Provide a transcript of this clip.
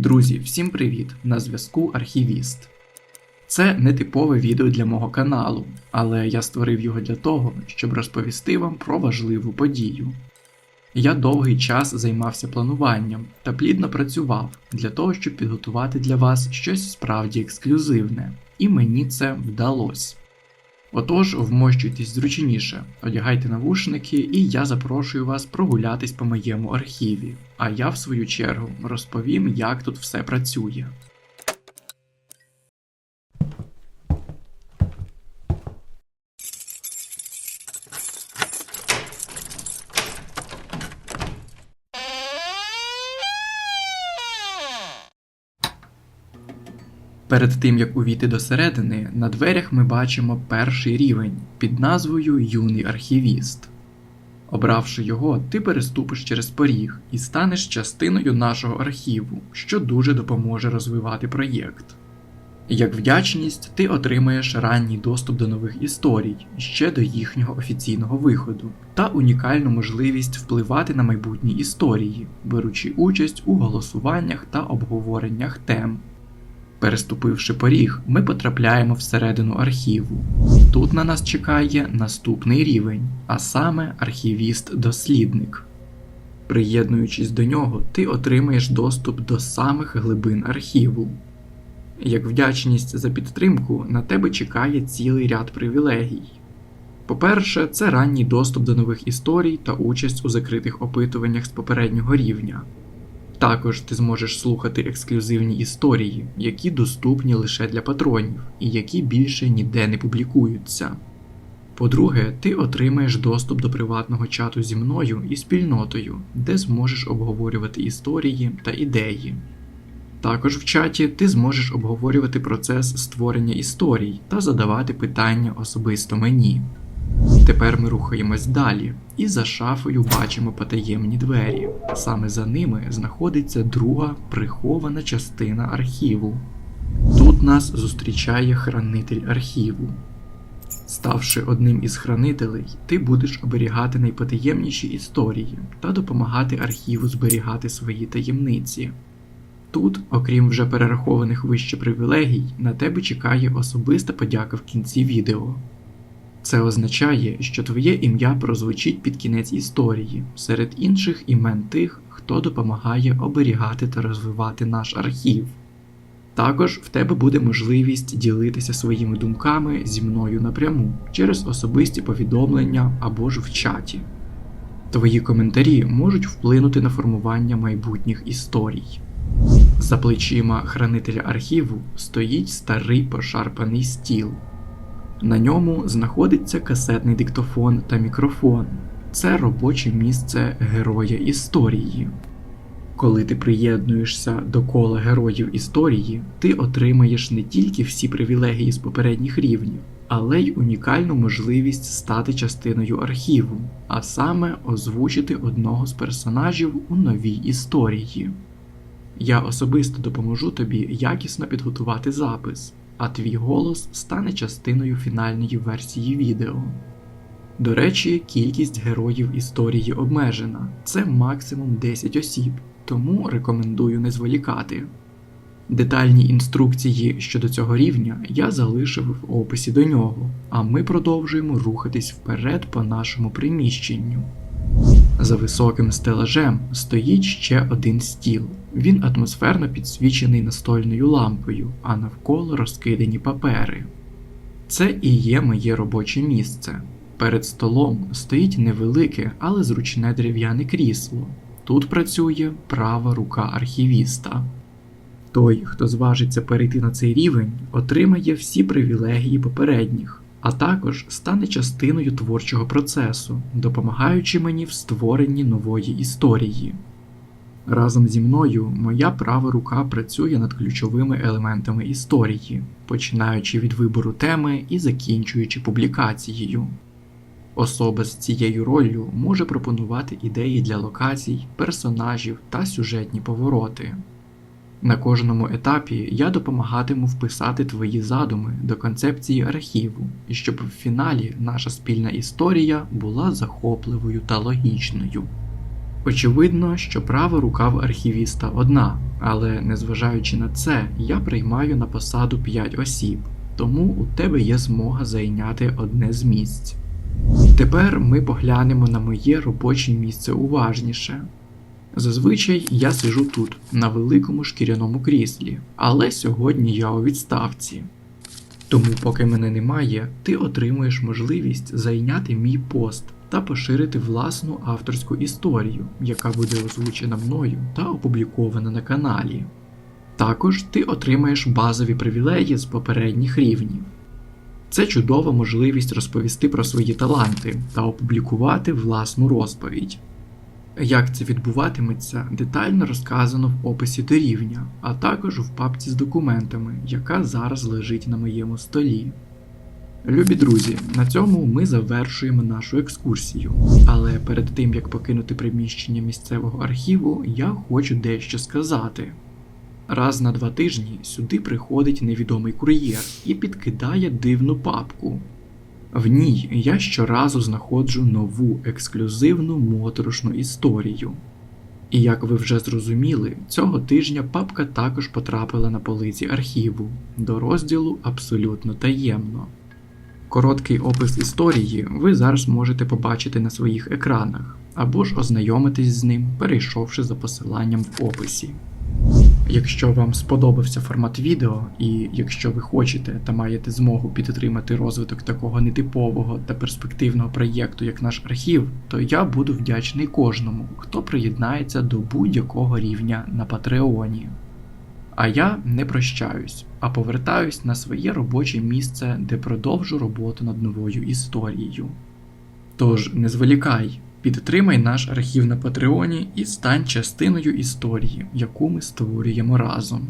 Друзі, всім привіт! На зв'язку Архівіст. Це не типове відео для мого каналу, але я створив його для того, щоб розповісти вам про важливу подію. Я довгий час займався плануванням та плідно працював для того, щоб підготувати для вас щось справді ексклюзивне, і мені це вдалося. Отож, вмощуйтесь зручніше, одягайте навушники, і я запрошую вас прогулятись по моєму архіві. А я, в свою чергу, розповім, як тут все працює. Перед тим як увійти до середини, на дверях ми бачимо перший рівень під назвою Юний архівіст. Обравши його, ти переступиш через поріг і станеш частиною нашого архіву, що дуже допоможе розвивати проєкт. Як вдячність, ти отримаєш ранній доступ до нових історій ще до їхнього офіційного виходу, та унікальну можливість впливати на майбутні історії, беручи участь у голосуваннях та обговореннях тем. Переступивши поріг, ми потрапляємо всередину архіву. Тут на нас чекає наступний рівень, а саме архівіст-дослідник. Приєднуючись до нього, ти отримаєш доступ до самих глибин архіву. Як вдячність за підтримку, на тебе чекає цілий ряд привілегій. По-перше, це ранній доступ до нових історій та участь у закритих опитуваннях з попереднього рівня. Також ти зможеш слухати ексклюзивні історії, які доступні лише для патронів і які більше ніде не публікуються. По-друге, ти отримаєш доступ до приватного чату зі мною і спільнотою, де зможеш обговорювати історії та ідеї. Також в чаті ти зможеш обговорювати процес створення історій та задавати питання особисто мені. Тепер ми рухаємось далі, і за шафою бачимо потаємні двері. Саме за ними знаходиться друга прихована частина архіву. Тут нас зустрічає хранитель архіву. Ставши одним із хранителей, ти будеш оберігати найпотаємніші історії та допомагати архіву зберігати свої таємниці. Тут, окрім вже перерахованих вище привілегій, на тебе чекає особиста подяка в кінці відео. Це означає, що твоє ім'я прозвучить під кінець історії серед інших імен тих, хто допомагає оберігати та розвивати наш архів. Також в тебе буде можливість ділитися своїми думками зі мною напряму через особисті повідомлення або ж в чаті. Твої коментарі можуть вплинути на формування майбутніх історій. За плечима хранителя архіву стоїть старий пошарпаний стіл. На ньому знаходиться касетний диктофон та мікрофон. Це робоче місце героя історії. Коли ти приєднуєшся до кола героїв історії, ти отримаєш не тільки всі привілегії з попередніх рівнів, але й унікальну можливість стати частиною архіву, а саме озвучити одного з персонажів у новій історії. Я особисто допоможу тобі якісно підготувати запис, а твій голос стане частиною фінальної версії відео. До речі, кількість героїв історії обмежена, це максимум 10 осіб, тому рекомендую не зволікати. Детальні інструкції щодо цього рівня я залишив в описі до нього, а ми продовжуємо рухатись вперед по нашому приміщенню. За високим стелажем стоїть ще один стіл. Він атмосферно підсвічений настольною лампою, а навколо розкидані папери. Це і є моє робоче місце. Перед столом стоїть невелике, але зручне дерев'яне крісло. Тут працює права рука архівіста. Той, хто зважиться перейти на цей рівень, отримає всі привілегії попередніх, а також стане частиною творчого процесу, допомагаючи мені в створенні нової історії. Разом зі мною моя права рука працює над ключовими елементами історії, починаючи від вибору теми і закінчуючи публікацією. Особа з цією роллю може пропонувати ідеї для локацій, персонажів та сюжетні повороти. На кожному етапі я допомагатиму вписати твої задуми до концепції архіву, щоб в фіналі наша спільна історія була захопливою та логічною. Очевидно, що права рука в архівіста одна, але незважаючи на це, я приймаю на посаду 5 осіб, тому у тебе є змога зайняти одне з місць. Тепер ми поглянемо на моє робоче місце уважніше. Зазвичай я сижу тут, на великому шкіряному кріслі, але сьогодні я у відставці. Тому, поки мене немає, ти отримуєш можливість зайняти мій пост та поширити власну авторську історію, яка буде озвучена мною та опублікована на каналі. Також ти отримаєш базові привілеї з попередніх рівнів. Це чудова можливість розповісти про свої таланти та опублікувати власну розповідь. Як це відбуватиметься, детально розказано в описі до рівня, а також в папці з документами, яка зараз лежить на моєму столі. Любі друзі, на цьому ми завершуємо нашу екскурсію. Але перед тим як покинути приміщення місцевого архіву, я хочу дещо сказати. Раз на два тижні сюди приходить невідомий кур'єр і підкидає дивну папку. В ній я щоразу знаходжу нову ексклюзивну моторошну історію. І як ви вже зрозуміли, цього тижня папка також потрапила на полиці архіву до розділу Абсолютно таємно. Короткий опис історії ви зараз можете побачити на своїх екранах, або ж ознайомитись з ним, перейшовши за посиланням в описі. Якщо вам сподобався формат відео, і якщо ви хочете та маєте змогу підтримати розвиток такого нетипового та перспективного проєкту, як наш архів, то я буду вдячний кожному, хто приєднається до будь-якого рівня на Патреоні. А я не прощаюсь, а повертаюсь на своє робоче місце, де продовжу роботу над новою історією. Тож не зволікай, підтримай наш архів на Патреоні і стань частиною історії, яку ми створюємо разом.